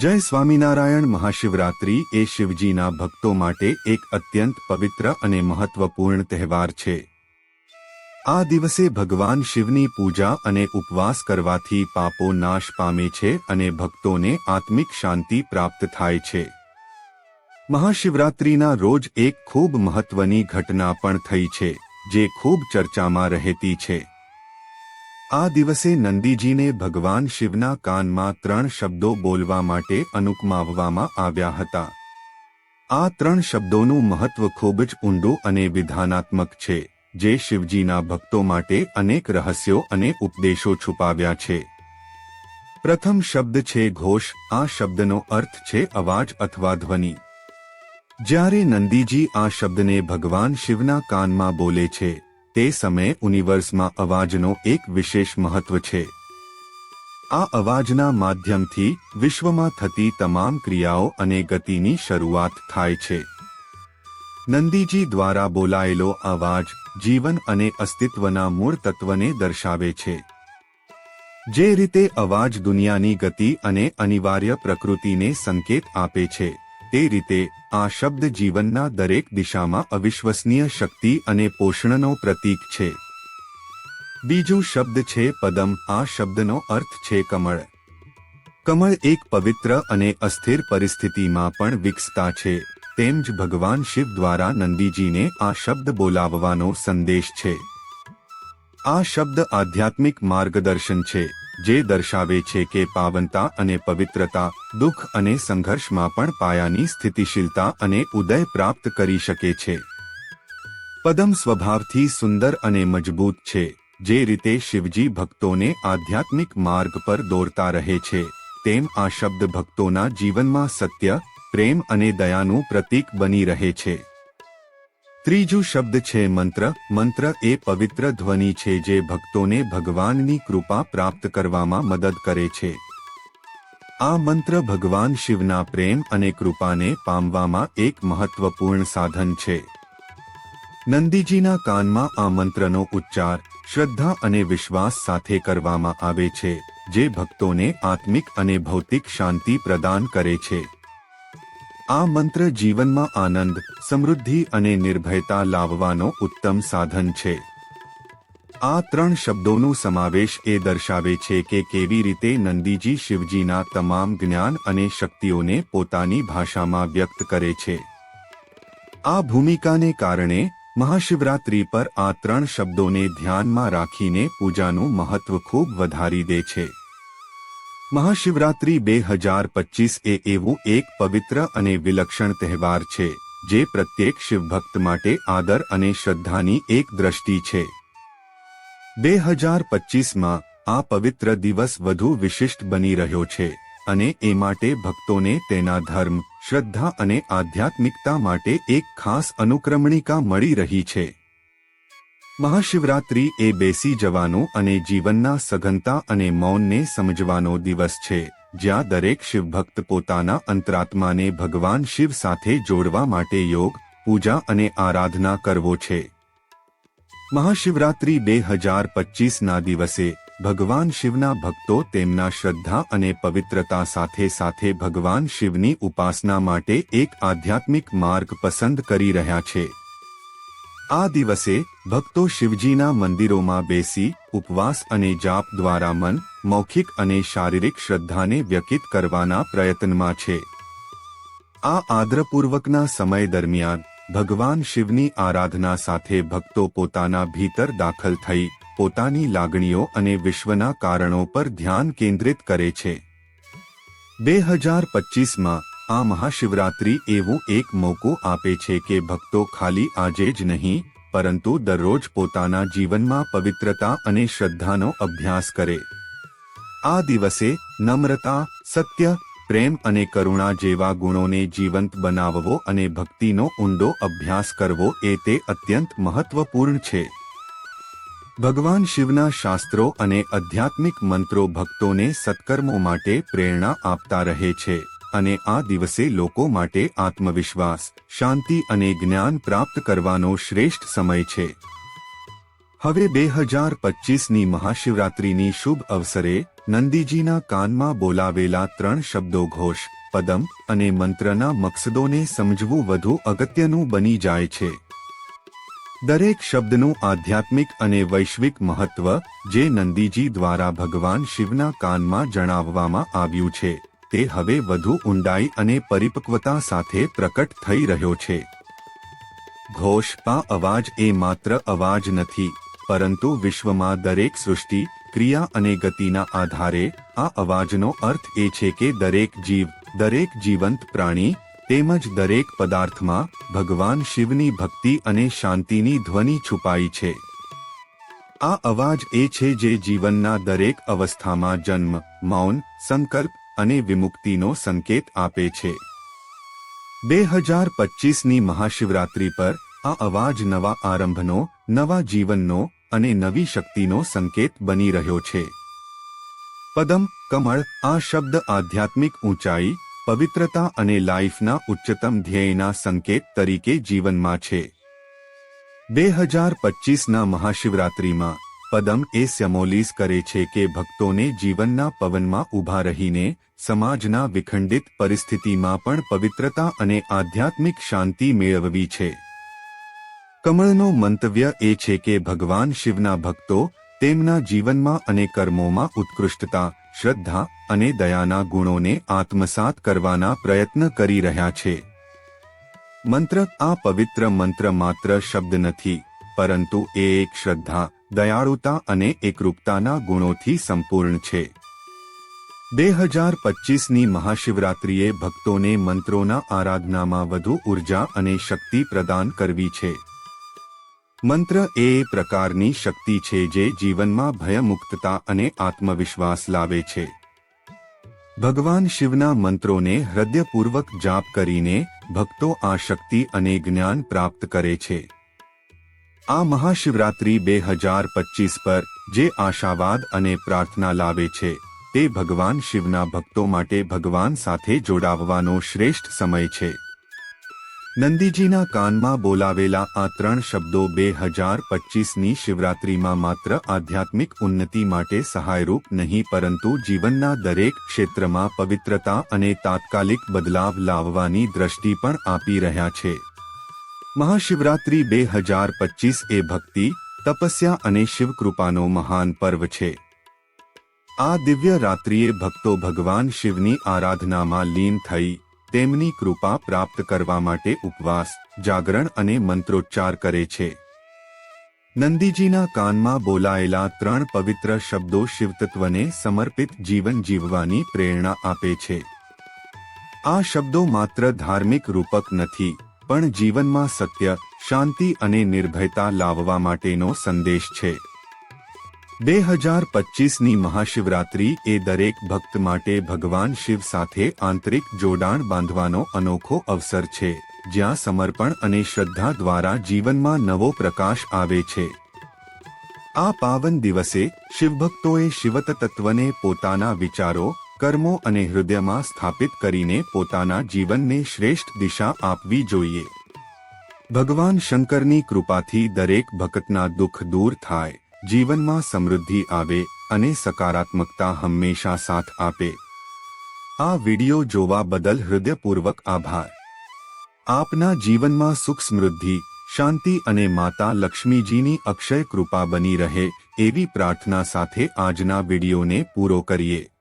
જય સ્વામિનારાયણ મહાશિવરાત્રિ એ શિવજીના ભક્તો માટે એક અત્યંત પવિત્ર અને મહત્વપૂર્ણ તહેવાર છે. આ દિવસે ભગવાન શિવની પૂજા અને ઉપવાસ કરવાથી પાપો નાશ પામે છે અને ભક્તોને આત્મિક શાંતિ પ્રાપ્ત થાય છે. મહાશિવરાત્રિના રોજ એક ખૂબ મહત્વની ઘટના પણ થઈ છે, જે ખૂબ ચર્ચામાં રહેતી છે. આ દિવસે નંદીજીને ભગવાન શિવના કાનમાં ત્રણ શબ્દો બોલવા માટે અનુકમાવવામાં આવ્યા હતા. આ ત્રણ શબ્દોનું મહત્વ ખૂબ જ ઊંડું અને વિધાનાત્મક છે, જે શિવજીના ભક્તો માટે અનેક રહસ્યો અને ઉપદેશો છુપાવ્યા છે. પ્રથમ શબ્દ છે ઘોષ, આ શબ્દનો અર્થ છે અવાજ અથવા ધ્વનિ. જ્યારે નંદીજી આ શબ્દને ભગવાન શિવના કાનમાં બોલે છે તે સમયે યુનિવર્સમાં અવાજનો એક વિશેષ મહત્વ છે. આ અવાજના માધ્યમથી વિશ્વમાં થતી તમામ ક્રિયાઓ અને ગતિની શરૂઆત થાય છે. નંદીજી દ્વારા બોલાયેલો અવાજ જીવન અને અસ્તિત્વના મૂળ તત્વને દર્શાવે છે. જે રીતે અવાજ દુનિયાની ગતિ અને અનિવાર્ય પ્રકૃતિને સંકેત આપે છે. તે રીતે, આ શબ્દ જીવનના દરેક દિશામાં અવિશ્વસનીય શક્તિ અને પોષણનો પ્રતીક છે. બીજું શબ્દ છે પદમ, આ શબ્દનો અર્થ છે કમળ. કમળ એક પવિત્ર અને અસ્થિર પરિસ્થિતિમાં પણ વિકસતા છે, તેમ જ ભગવાન શિવ દ્વારા નંદીજીને આ શબ્દ બોલાવવાનો સંદેશ છે. આ શબ્દ આધ્યાત્મિક માર્ગદર્શન છે. જે દર્શાવે છે કે પાવનતા અને પવિત્રતા, દુઃખ અને સંઘર્ષમાં પણ પાયાની સ્થિતિશીલતા અને ઉદય પ્રાપ્ત કરી શકે છે. પદમ સ્વભાવથી સુંદર અને મજબૂત છે, જે રીતે શિવજી ભક્તોને આધ્યાત્મિક માર્ગ પર દોરતા રહે છે, તેમ આ શબ્દ ભક્તોના જીવનમાં સત્ય, પ્રેમ અને દયાનું પ્રતીક બની રહે છે. ત્રીજું શબ્દ છે મંત્ર. મંત્ર એ પવિત્ર ધ્વનિ છે જે ભક્તોને ભગવાનની કૃપા પ્રાપ્ત કરવામાં મદદ કરે છે. આ મંત્ર ભગવાન શિવના પ્રેમ અને કૃપાને પામવામાં એક મહત્વપૂર્ણ સાધન છે. નંદીજીના કાનમાં આ મંત્રનો ઉચ્ચાર શ્રદ્ધા અને વિશ્વાસ સાથે કરવામાં આવે છે, જે ભક્તોને આત્મિક અને ભૌતિક શાંતિ પ્રદાન કરે છે. આ મંત્ર જીવનમાં આનંદ, સમૃદ્ધિ અને નિર્ભયતા લાવવાનો ઉત્તમ સાધન છે. આ ત્રણ શબ્દોનો સમાવેશ એ દર્શાવે છે કે કેવી રીતે નંદીજી શિવજીના તમામ જ્ઞાન અને શક્તિઓને પોતાની ભાષામાં વ્યક્ત કરે છે. આ ભૂમિકાને કારણે મહાશિવરાત્રી પર આ ત્રણ શબ્દોને ધ્યાનમાં રાખીને પૂજાનું મહત્વ ખૂબ વધારી દે છે. મહાશિવરાત્રી બે હજાર પચીસ એ એવું એક પવિત્ર અને વિલક્ષણ તહેવાર છે, જે પ્રત્યેક શિવભક્ત માટે આદર અને શ્રદ્ધાની એક દ્રષ્ટિ છે. બે હજાર પચીસમાં આ પવિત્ર દિવસ વધુ વિશિષ્ટ બની રહ્યો છે અને એ માટે ભક્તોને તેના ધર્મ, શ્રદ્ધા અને આધ્યાત્મિકતા માટે એક ખાસ અનુક્રમણિકા મળી રહી છે. મહાશિવરાત્રિ એ બેસી જવાનું અને જીવનના સઘનતા અને મૌનને સમજવાનો દિવસ છે, જ્યાં દરેક શિવભક્ત પોતાના અંતરાત્માને ભગવાન શિવ સાથે જોડવા માટે યોગ, પૂજા અને આરાધના કરવો છે. મહાશિવરાત્રિ બે હજાર પચીસના દિવસે, ભગવાન શિવના ભક્તો તેમના શ્રદ્ધા અને પવિત્રતા સાથે સાથે ભગવાન શિવની ઉપાસના માટે એક આધ્યાત્મિક માર્ગ પસંદ કરી રહ્યા છે. આ દિવસે ભક્તો શિવજીના મંદિરોમાં બેસી ઉપવાસ અને જાપ દ્વારા મન, મૌખિક અને શારીરિક શ્રદ્ધાને વ્યકિત કરવાના પ્રયત્નમાં છે. આ આદ્રપૂર્વકના સમય દરમિયાન ભગવાન શિવની આરાધના સાથે ભક્તો પોતાના ભીતર દાખલ થઈ પોતાની લાગણીઓ અને વિશ્વના કારણો પર ધ્યાન કેન્દ્રિત કરે છે. બે હજાર પચીસમાં આ મહાશિવરાત્રિ એવું એક મોકો આપે છે કે ભક્તો ખાલી આજે જ નહીં, પરંતુ દરરોજ પોતાના જીવનમાં પવિત્રતા અને શ્રદ્ધાનો અભ્યાસ કરે. આ દિવસે નમ્રતા, સત્ય, પ્રેમ અને કરુણા જેવા ગુણોને જીવંત બનાવવો અને ભક્તિનો ઊંડો અભ્યાસ કરવો એ તે અત્યંત મહત્વપૂર્ણ છે. ભગવાન શિવના શાસ્ત્રો અને આધ્યાત્મિક મંત્રો ભક્તોને સત્કર્મો માટે પ્રેરણા આપતા રહે છે. અને આ દિવસે લોકો માટે આત્મવિશ્વાસ, શાંતિ અને જ્ઞાન પ્રાપ્ત કરવાનો શ્રેષ્ઠ સમય છે. હવે બે હજાર પચીસની મહાશિવરાત્રિની શુભ અવસરે નંદીજીના કાનમાં બોલાવેલા ત્રણ શબ્દો ઘોષ, પદમ અને મંત્રના મકસદોને સમજવું વધુ અગત્યનું બની જાય છે. દરેક શબ્દનું આધ્યાત્મિક અને વૈશ્વિક મહત્વ, જે નંદીજી દ્વારા ભગવાન શિવના કાનમાં જણાવવામાં આવ્યું છે. તે હવે વધુ ઊંડાઈ અને પરિપક્વતા સાથે પ્રકટ થઈ રહ્યો છે. ઘોષપા અવાજ એ માત્ર અવાજ નથી, પરંતુ વિશ્વમાં દરેક સૃષ્ટિ, ક્રિયા અને ગતિના આધારે, આ અવાજનો અર્થ એ છે કે દરેક જીવ, દરેક જીવંત પ્રાણી, તેમજ દરેક પદાર્થમાં ભગવાન શિવની ભક્તિ અને શાંતિની ધ્વનિ છુપાઈ છે. આ અવાજ એ છે જે જીવનના દરેક અવસ્થામાં જન્મ, મૌન, સંકલ્પ અને વિમુક્તિનો સંકેત આપે છે. બે હજાર પચીસની મહાશિવરાત્રી પર આ અવાજ નવા આરંભનો, નવા જીવનનો અને નવી શક્તિનો સંકેત બની રહ્યો છે. પદમ, કમળ, આ શબ્દ આધ્યાત્મિક ઊંચાઈ, પવિત્રતા અને લાઈફના ઉચ્ચતમ ધ્યેયના સંકેત તરીકે જીવનમાં છે. બે હજાર પચીસના મહાશિવરાત્રિમાં પદમ એ સેમોલીસ કરે છે કે ભક્તોને જીવનના પવનમાં ઊભા રહીને સમાજના વિખંડિત પરિસ્થિતિમાં પણ પવિત્રતા અને આધ્યાત્મિક શાંતિ મેળવવી છે. કમળનો મંતવ્ય એ છે કે ભગવાન શિવના ભક્તો તેમના જીવનમાં અને કર્મોમાં ઉત્કૃષ્ટતા, શ્રદ્ધા અને દયાના ગુણોને આત્મસાત કરવાના પ્રયત્ન કરી રહ્યા છે. મંત્ર આ પવિત્ર મંત્ર માત્ર શબ્દ નથી, પરંતુ એ એક શ્રદ્ધા દયાળુતા અને એકરૂપતાના ગુણોથી સંપૂર્ણ છે. બે હજાર પચીસની મહાશિવરાત્રિએ ભક્તોને મંત્રોના આરાધનામાં વધુ ઊર્જા અને શક્તિ પ્રદાન કરવી છે. મંત્ર એ પ્રકારની શક્તિ છે જે જીવનમાં ભયમુક્તતા અને આત્મવિશ્વાસ લાવે છે. ભગવાન શિવના મંત્રોને હૃદયપૂર્વક જાપ કરીને ભક્તો આ શક્તિ અને જ્ઞાન પ્રાપ્ત કરે છે. આ મહાશિવરાત્રી બે હજાર પચીસ પર જે આશાવાદ અને પ્રાર્થના લાવે છે, તે ભગવાન શિવના ભક્તો માટે ભગવાન સાથે જોડાવવાનો શ્રેષ્ઠ સમય છે. નંદીજીના કાનમાં બોલાવેલા આ ત્રણ શબ્દો બે હજાર પચીસની શિવરાત્રીમાં માત્ર આધ્યાત્મિક ઉન્નતિ માટે સહાયરૂપ નહીં, પરંતુ જીવનના દરેક ક્ષેત્રમાં પવિત્રતા અને તાત્કાલિક બદલાવ લાવવાની દ્રષ્ટિ પણ આપી રહ્યા છે. મહાશિવરાત્રી બે હજાર પચીસ એ ભક્તિ, તપસ્યા અને શિવકૃપાનો મહાન પર્વ છે. આ દિવ્ય રાત્રિએ ભક્તો ભગવાન શિવની આરાધનામાં લીન થઈ, તેમની કૃપા પ્રાપ્ત કરવા માટે ઉપવાસ, જાગરણ અને મંત્રોચ્ચાર કરે છે. નંદીજીના કાનમાં બોલાયેલા ત્રણ પવિત્ર શબ્દો શિવતત્વને સમર્પિત જીવન જીવવાની પ્રેરણા આપે છે. આ શબ્દો માત્ર ધાર્મિક રૂપક નથી પણ જીવનમાં સત્ય, શાંતિ અને નિર્ભયતા લાવવા માટેનો સંદેશ છે. બે હજાર પચીસની મહાશિવરાત્રી એ દરેક ભક્ત માટે ભગવાન શિવ સાથે આંતરિક જોડાણ બાંધવાનો અનોખો અવસર છે, જ્યાં સમર્પણ અને શ્રદ્ધા દ્વારા જીવનમાં નવો પ્રકાશ આવે છે. આ પાવન દિવસે શિવભક્તોએ શિવત તત્વને પોતાના વિચારો કર્મો અને હૃદયમાં સ્થાપિત કરીને પોતાના જીવનને શ્રેષ્ઠ દિશા આપવી જોઈએ. ભગવાન શંકરની કૃપાથી દરેક ભક્તના દુઃખ દૂર થાય, જીવનમાં સમૃદ્ધિ આવે અને સકારાત્મકતા હંમેશા સાથ આપે. આ વિડિયો જોવા બદલ હૃદયપૂર્વક આભાર. આપના જીવનમાં સુખ સમૃદ્ધિ, શાંતિ અને માતા લક્ષ્મીજીની અક્ષય કૃપા બની રહે એવી પ્રાર્થના સાથે આજના વિડિયોને પૂરો કરીએ.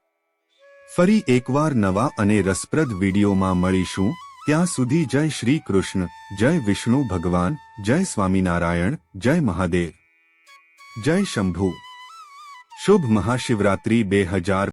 ફરી એકવાર નવા અને રસપ્રદ વિડીયોમાં મળીશું. ત્યાં સુધી જય શ્રી કૃષ્ણ, જય વિષ્ણુ ભગવાન, જય સ્વામિનારાયણ, જય મહાદેવ. જય શંભુ. શુભ મહાશિવરાત્રી બે હજાર